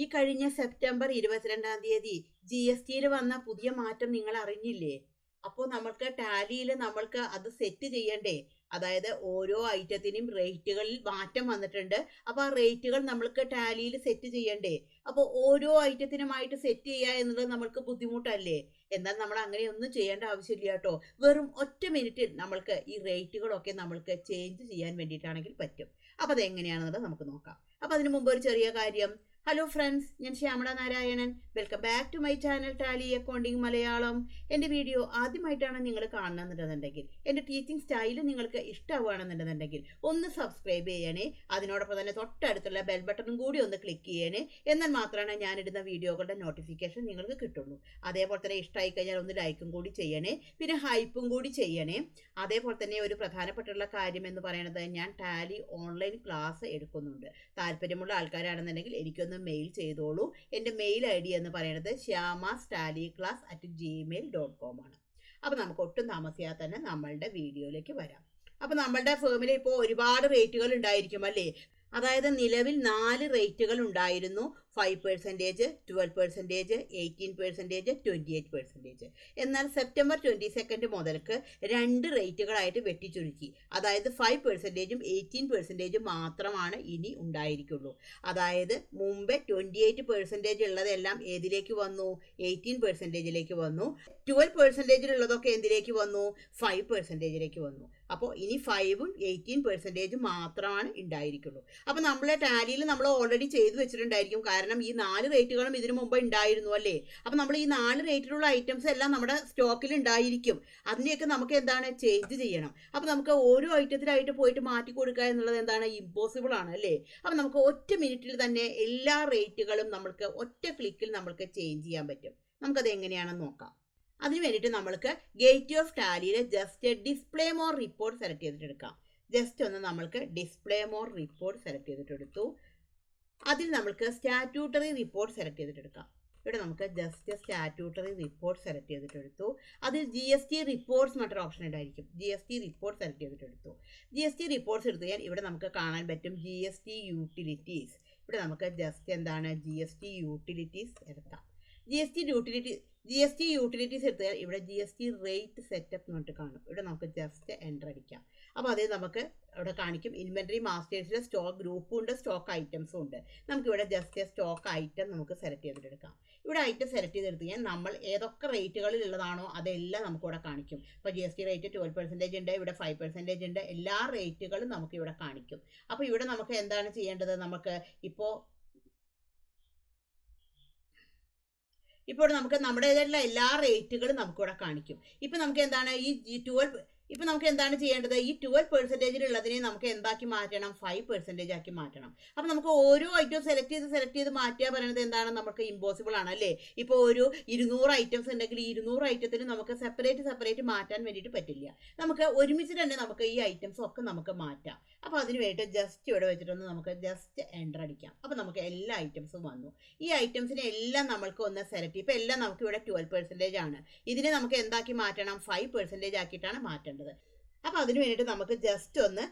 ഈ കഴിഞ്ഞ സെപ്റ്റംബർ ഇരുപത്തിരണ്ടാം തീയതി ജി എസ് ടിയിൽ വന്ന പുതിയ മാറ്റം നിങ്ങൾ അറിഞ്ഞില്ലേ അപ്പോൾ നമ്മൾക്ക് ടാലിയിൽ നമ്മൾക്ക് അത് സെറ്റ് ചെയ്യണ്ടേ? അതായത് ഓരോ ഐറ്റത്തിനും റേറ്റുകളിൽ മാറ്റം വന്നിട്ടുണ്ട്. അപ്പോൾ ആ റേറ്റുകൾ നമ്മൾക്ക് ടാലിയിൽ സെറ്റ് ചെയ്യണ്ടേ? അപ്പോൾ ഓരോ ഐറ്റത്തിനുമായിട്ട് സെറ്റ് ചെയ്യുക എന്നുള്ളത് നമ്മൾക്ക് ബുദ്ധിമുട്ടല്ലേ? എന്നാൽ നമ്മൾ അങ്ങനെയൊന്നും ചെയ്യേണ്ട ആവശ്യമില്ല കേട്ടോ. വെറും ഒറ്റ മിനിറ്റിൽ നമ്മൾക്ക് ഈ റേറ്റുകളൊക്കെ നമ്മൾക്ക് ചേഞ്ച് ചെയ്യാൻ വേണ്ടിയിട്ടാണെങ്കിൽ പറ്റും. അപ്പോൾ അതെങ്ങനെയാണെന്നുള്ളത് നമുക്ക് നോക്കാം. അപ്പോൾ അതിന് മുമ്പ് ഒരു ചെറിയ കാര്യം. ഹലോ ഫ്രണ്ട്സ് ഞാൻ Shyamala Narayanan. Welcome back to my channel Tally accounting Malayalam എന്റെ വീഡിയോ ആദ്യമായിട്ടാണ് നിങ്ങൾ കാണുന്നുണ്ടെന്നുണ്ടെങ്കിൽ എന്റെ ടീച്ചിങ് സ്റ്റൈൽ നിങ്ങൾക്ക് ഇഷ്ടമാണെന്നുണ്ടെന്നുണ്ടെങ്കിൽ ഒന്ന് സബ്സ്ക്രൈബ് ചെയ്യണേ. അതിനോടൊപ്പം തന്നെ തൊട്ടടുത്തുള്ള ബെൽ ബട്ടണും കൂടി ഒന്ന് ക്ലിക്ക് ചെയ്യണേ. എന്നാൽ മാത്രമാണ് ഞാനിടുന്ന വീഡിയോകളുടെ നോട്ടിഫിക്കേഷൻ നിങ്ങൾക്ക് കിട്ടുള്ളൂ. അതേപോലെ തന്നെ ഇഷ്ടമായി കഴിഞ്ഞാൽ ഒന്ന് ലൈക്കും കൂടി ചെയ്യണേ. പിന്നെ ഹൈപ്പും കൂടി ചെയ്യണേ. അതേപോലെ തന്നെ ഒരു പ്രധാനപ്പെട്ടുള്ള കാര്യം എന്ന് പറയുന്നത് ഞാൻ ടാലി ഓൺലൈൻ ക്ലാസ് എടുക്കുന്നുണ്ട്. താല്പര്യമുള്ള ആൾക്കാരാണെന്നുണ്ടെങ്കിൽ എനിക്കൊന്ന് മെയിൽ ചെയ്തോളൂ. എന്റെ മെയിൽ ഐ ഡി എന്ന് പറയുന്നത് Shyama സ്റ്റാലി class at Gmail dot com ആണ്. അപ്പോൾ നമുക്ക് ഒട്ടും താമസിയാതെ തന്നെ നമ്മളുടെ വീഡിയോയിലേക്ക് വരാം. അപ്പോൾ നമ്മളുടെ ഫേമിൽ ഇപ്പോൾ ഒരുപാട് റേറ്റുകൾ ഉണ്ടായിരിക്കും അല്ലേ? അതായത് നിലവിൽ നാല് റേറ്റുകൾ ഉണ്ടായിരുന്നു. Five percentage twelve percentage eighteen percentage twenty eight percentage എന്നാൽ സെപ്റ്റംബർ ട്വന്റി സെക്കൻഡ് മുതൽക്ക് രണ്ട് റേറ്റുകളായിട്ട് വെട്ടിച്ചുരുക്കി. അതായത് ഫൈവ് പെർസെന്റേജും എയ്റ്റീൻ പെർസെന്റേജും മാത്രമാണ് ഇനി ഉണ്ടായിരിക്കുള്ളൂ. അതായത് മുമ്പ് ട്വന്റി എയ്റ്റ് പെർസെന്റേജ് ഉള്ളതെല്ലാം ഏതിലേക്ക് വന്നു? എയ്റ്റീൻ പെർസെന്റേജിലേക്ക് വന്നു. ട്വൽവ് പെർസെന്റേജിലുള്ളതൊക്കെ എന്തിലേക്ക് വന്നു? ഫൈവ് പെർസെന്റേജിലേക്ക് വന്നു. അപ്പോൾ ഇനി ഫൈവും എയ്റ്റീൻ പെർസെന്റേജ് മാത്രമാണ് ഉണ്ടായിരിക്കുള്ളൂ അപ്പോൾ നമ്മളെ ടാലിയിൽ നമ്മൾ ഓൾറെഡി ചെയ്ത് വെച്ചിട്ടുണ്ടായിരിക്കും. കാരണം ഈ നാല് റേറ്റുകളും ഇതിനു മുമ്പ് ഉണ്ടായിരുന്നു അല്ലേ? അപ്പോൾ നമ്മൾ ഈ നാല് റേറ്റിലുള്ള ഐറ്റംസ് എല്ലാം നമ്മുടെ സ്റ്റോക്കിൽ ഉണ്ടായിരിക്കും അതിനെയൊക്കെ നമുക്ക് എന്താണ്? ചേഞ്ച് ചെയ്യണം. അപ്പോൾ നമുക്ക് ഓരോ ഐറ്റത്തിലായിട്ട് പോയിട്ട് മാറ്റി കൊടുക്കുക എന്നുള്ളത് എന്താണ്? ഇമ്പോസിബിൾ ആണ് അല്ലേ? അപ്പോൾ നമുക്ക് ഒറ്റ മിനിറ്റിൽ തന്നെ എല്ലാ റേറ്റുകളും നമ്മൾക്ക് ഒറ്റ ക്ലിക്കിൽ നമ്മൾക്ക് ചേഞ്ച് ചെയ്യാൻ പറ്റും. നമുക്കത് എങ്ങനെയാണെന്ന് നോക്കാം. അതിന് വേണ്ടിയിട്ട് നമ്മൾക്ക് gate of ടാലിയിൽ just display more report select ചെയ്തിട്ട് എടുക്കാം. ജസ്റ്റ് ഒന്ന് നമ്മൾക്ക് ഡിസ്പ്ലേ മോർ റിപ്പോർട്ട് സെലക്ട് ചെയ്തിട്ട് എടുത്തു. അതിൽ നമ്മൾക്ക് സ്റ്റാറ്റ്യൂട്ടറി റിപ്പോർട്ട് സെലക്ട് ചെയ്തിട്ട് എടുക്കാം. ഇവിടെ നമുക്ക് ജസ്റ്റ് സ്റ്റാറ്റ്യൂട്ടറി റിപ്പോർട്ട് സെലക്ട് ചെയ്തിട്ട് എടുത്തു. അതിൽ ജി എസ് ടി റിപ്പോർട്ട്സ് മറ്റൊരു ഓപ്ഷൻ ഉണ്ടായിരിക്കും. G S T report select ചെയ്തിട്ട് എടുത്തു. ജി എസ് ടി റിപ്പോർട്ട്സ് എടുത്തു കഴിഞ്ഞാൽ ഇവിടെ നമുക്ക് കാണാൻ പറ്റും ജി എസ് ടി യൂട്ടിലിറ്റീസ് ഇവിടെ നമുക്ക് ജസ്റ്റ് എന്താണ് ജി എസ് ടി യൂട്ടിലിറ്റീസ് എടുക്കാം. G S T utility G S T utilities എടുത്താൽ ഇവിടെ G S T rate setup എന്ന് പറഞ്ഞിട്ട് കാണും. ഇവിടെ നമുക്ക് ജസ്റ്റ് എന്റർ അടിക്കാം. അപ്പോൾ അതേ നമുക്ക് ഇവിടെ കാണിക്കും. ഇൻവെന്ററി മാസ്റ്റേഴ്സിൽ സ്റ്റോക്ക് ഗ്രൂപ്പും ഉണ്ട് സ്റ്റോക്ക് ഐറ്റംസും ഉണ്ട്. നമുക്ക് ഇവിടെ ജസ്റ്റ് സ്റ്റോക്ക് ഐറ്റം നമുക്ക് സെലക്ട് ചെയ്തിട്ട് എടുക്കാം ഇവിടെ ഐറ്റം സെലക്ട് ചെയ്തെടുത്ത് കഴിഞ്ഞാൽ നമ്മൾ ഏതൊക്കെ റേറ്റുകളിൽ ഉള്ളതാണോ അതെല്ലാം നമുക്കിവിടെ കാണിക്കും. ഇപ്പോൾ G S T rate twelve percentage ഉണ്ട് ഇവിടെ ഫൈവ് പെർസെന്റേജ് ഉണ്ട്. എല്ലാ റേറ്റുകളും നമുക്ക് ഇവിടെ കാണിക്കും. അപ്പോൾ ഇവിടെ നമുക്ക് എന്താണ് ചെയ്യേണ്ടത്? നമുക്ക് ഇപ്പോൾ ഇപ്പോൾ നമുക്ക് നമ്മുടേതായിട്ടുള്ള എല്ലാ റേറ്റുകളും നമുക്കിവിടെ കാണിക്കും. ഇപ്പം നമുക്ക് എന്താണ്? ഈ ട്വൽവ് ഇപ്പം നമുക്ക് എന്താണ് ചെയ്യേണ്ടത്? ഈ ട്വൽവ് പെർസെന്റേജിലുള്ളതിനെ നമുക്ക് എന്താക്കി മാറ്റണം? ഫൈവ് പെർസെന്റേജ് ആക്കി മാറ്റണം. അപ്പം നമുക്ക് ഓരോ ഐറ്റം സെലക്ട് ചെയ്ത് സെലക്ട് ചെയ്ത് മാറ്റുക പറയുന്നത് എന്താണ്? നമുക്ക് ഇമ്പോസിബിൾ ആണ് അല്ലേ? ഇപ്പോൾ ഒരു ഇരുന്നൂറ് ഐറ്റംസ് ഉണ്ടെങ്കിൽ ഇരുന്നൂറ് ഐറ്റത്തിന് നമുക്ക് സെപ്പറേറ്റ് സെപ്പറേറ്റ് മാറ്റാൻ വേണ്ടിയിട്ട് പറ്റില്ല. നമുക്ക് ഒരുമിച്ച് തന്നെ നമുക്ക് ഈ ഐറ്റംസ് ഒക്കെ നമുക്ക് മാറ്റാം. അപ്പോൾ അതിന് വേണ്ടിയിട്ട് ജസ്റ്റ് ഇവിടെ വെച്ചിട്ടൊന്ന് നമുക്ക് ജസ്റ്റ് എന്റർ അടിക്കാം. അപ്പോൾ നമുക്ക് എല്ലാ ഐറ്റംസും വന്നു. ഈ ഐറ്റംസിനെ എല്ലാം നമ്മൾക്ക് ഒന്ന് സെലക്ട് ഇപ്പോൾ എല്ലാം നമുക്ക് ഇവിടെ ട്വൽവ് പെർസെന്റേജ് ആണ്. ഇതിനെ നമുക്ക് എന്താക്കി മാറ്റണം? ഫൈവ് പെർസെന്റേജ് ആക്കിയിട്ടാണ് മാറ്റേണ്ടത്. അപ്പോൾ അതിന് വേണ്ടിയിട്ട് നമുക്ക് ജസ്റ്റ് ഒന്ന്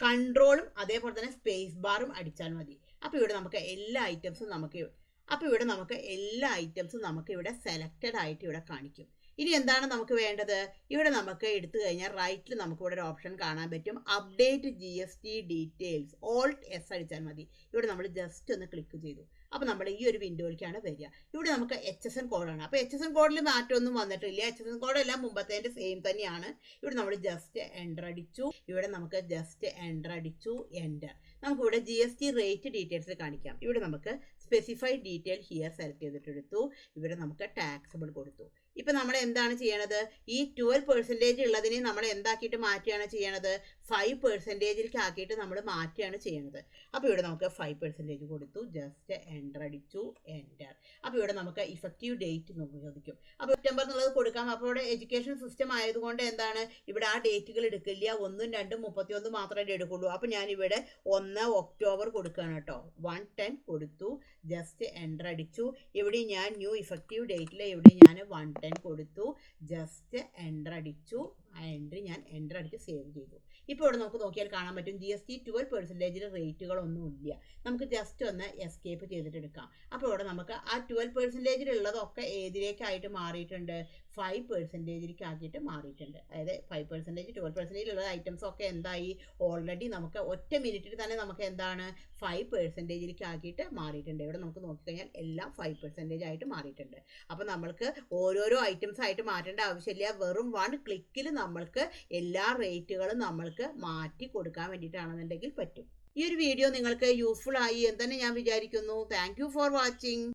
കൺട്രോളും അതേപോലെ തന്നെ സ്പേസ് ബാറും അടിച്ചാൽ മതി. അപ്പോൾ ഇവിടെ നമുക്ക് എല്ലാ ഐറ്റംസും നമുക്ക് അപ്പോൾ ഇവിടെ നമുക്ക് എല്ലാ ഐറ്റംസും നമുക്ക് ഇവിടെ സെലക്റ്റഡ് ആയിട്ട് ഇവിടെ കാണിക്കും. ഇനി എന്താണ് നമുക്ക് വേണ്ടത്? ഇവിടെ നമുക്ക് എടുത്തു കഴിഞ്ഞാൽ റൈറ്റിൽ നമുക്ക് ഇവിടെ ഒരു ഓപ്ഷൻ കാണാൻ പറ്റും. Update G S T details alt S അടിച്ചാൽ മതി. ഇവിടെ നമ്മൾ ജസ്റ്റ് ഒന്ന് ക്ലിക്ക് ചെയ്തു. അപ്പോൾ നമ്മൾ ഈ ഒരു വിൻഡോയിലേക്കാണ് വരിക. ഇവിടെ നമുക്ക് എച്ച് എസ് എൻ കോഡാണ് അപ്പോൾ എച്ച് എസ് എൻ കോഡിൽ മാറ്റമൊന്നും വന്നിട്ടില്ല. എച്ച് എസ് എൻ കോഡ് എല്ലാം മുമ്പത്തേന്റെ സെയിം തന്നെയാണ്. ഇവിടെ നമ്മൾ ജസ്റ്റ് എന്റർ അടിച്ചു. ഇവിടെ നമുക്ക് ജസ്റ്റ് എന്റർ അടിച്ചു. എന്റർ നമുക്കിവിടെ G S T rate details കാണിക്കാം. ഇവിടെ നമുക്ക് സ്പെസിഫൈഡ് ഡീറ്റെയിൽ ഹിയർ സെലക്ട് ചെയ്തിട്ടെടുത്തു. ഇവിടെ നമുക്ക് ടാക്സബിൾ കൊടുത്തു. ഇപ്പം നമ്മൾ എന്താണ് ചെയ്യണത്? ഈ ട്വൽവ് പെർസെന്റേജ് ഉള്ളതിനെ നമ്മൾ എന്താക്കിയിട്ട് മാറ്റുകയാണ് ചെയ്യണത്? ഫൈവ് പെർസെന്റേജിലേക്ക് ആക്കിയിട്ട് നമ്മൾ മാറ്റുകയാണ് ചെയ്യണത്. അപ്പോൾ ഇവിടെ നമുക്ക് ഫൈവ് പെർസെന്റേജ് കൊടുത്തു. ജസ്റ്റ് എന്റർ അടിച്ചു. എന്റർ അപ്പോൾ ഇവിടെ നമുക്ക് ഇഫക്റ്റീവ് ഡേറ്റ് ചോദിക്കും അപ്പോൾ സെപ്റ്റംബർ എന്നുള്ളത് കൊടുക്കാം. അപ്പോൾ ഇവിടെ എഡ്യൂക്കേഷൻ സിസ്റ്റം ആയതുകൊണ്ട് എന്താണ്? ഇവിടെ ആ ഡേറ്റുകൾ എടുക്കില്ല. ഒന്നും രണ്ടും മുപ്പത്തിയൊന്ന് മാത്രമേ എടുക്കുള്ളൂ. അപ്പോൾ ഞാനിവിടെ ഒന്ന് ഒക്ടോബർ കൊടുക്കുകയാണ് കേട്ടോ. വൺ ടെൻ കൊടുത്തു. ജസ്റ്റ് എന്റർ അടിച്ചു. ഇവിടെ ഞാൻ ന്യൂ ഇഫക്റ്റീവ് ഡേറ്റിൽ ഇവിടെ ഞാൻ വൺ ടെൻ കൊടുത്തു. ജസ്റ്റ് എന്റർ അടിച്ചു. ആ എൻട്രി ഞാൻ എന്റർ അടിച്ച് സേവ് ചെയ്തു. ഇപ്പോൾ ഇവിടെ നമുക്ക് നോക്കിയാൽ കാണാൻ പറ്റും ജി എസ് ടി ട്വൽവ് പെർസെന്റേജിൽ റേറ്റുകളൊന്നും ഇല്ല. നമുക്ക് ജസ്റ്റ് ഒന്ന് എസ്കേപ്പ് ചെയ്തിട്ട് എടുക്കാം. അപ്പോൾ ഇവിടെ നമുക്ക് ആ ട്വൽവ് പെർസെന്റേജിലുള്ളതൊക്കെ ഏതിലേക്കായിട്ട് മാറിയിട്ടുണ്ട്? ഫൈവ് പെർസെന്റേജിലേക്ക് ആക്കിയിട്ട് മാറിയിട്ടുണ്ട്. അതായത് ഫൈവ് പെർസെന്റേജ് ട്വൽവ് പെർസെന്റേജിലുള്ള ഐറ്റംസ് ഒക്കെ എന്തായി? ഓൾറെഡി നമുക്ക് ഒറ്റ മിനിറ്റിൽ തന്നെ നമുക്ക് എന്താണ്? ഫൈവ് പെർസെന്റേജിലേക്ക് ആക്കിയിട്ട് മാറിയിട്ടുണ്ട്. ഇവിടെ നമുക്ക് നോക്കിക്കഴിഞ്ഞാൽ എല്ലാം ഫൈവ് പെർസെന്റേജ് ആയിട്ട് മാറിയിട്ടുണ്ട്. അപ്പോൾ നമ്മൾക്ക് ഓരോരോ ഐറ്റംസ് ആയിട്ട് മാറ്റേണ്ട ആവശ്യമില്ല. വെറും വൺ ക്ലിക്കിൽ നമ്മൾക്ക് എല്ലാ റേറ്റുകളും നമ്മൾക്ക് മാറ്റി കൊടുക്കാൻ വേണ്ടിയിട്ടാണെന്നുണ്ടെങ്കിൽ പറ്റും. ഈ ഒരു വീഡിയോ നിങ്ങൾക്ക് യൂസ്ഫുൾ ആയി എന്ന് തന്നെ ഞാൻ വിചാരിക്കുന്നു. Thank for watching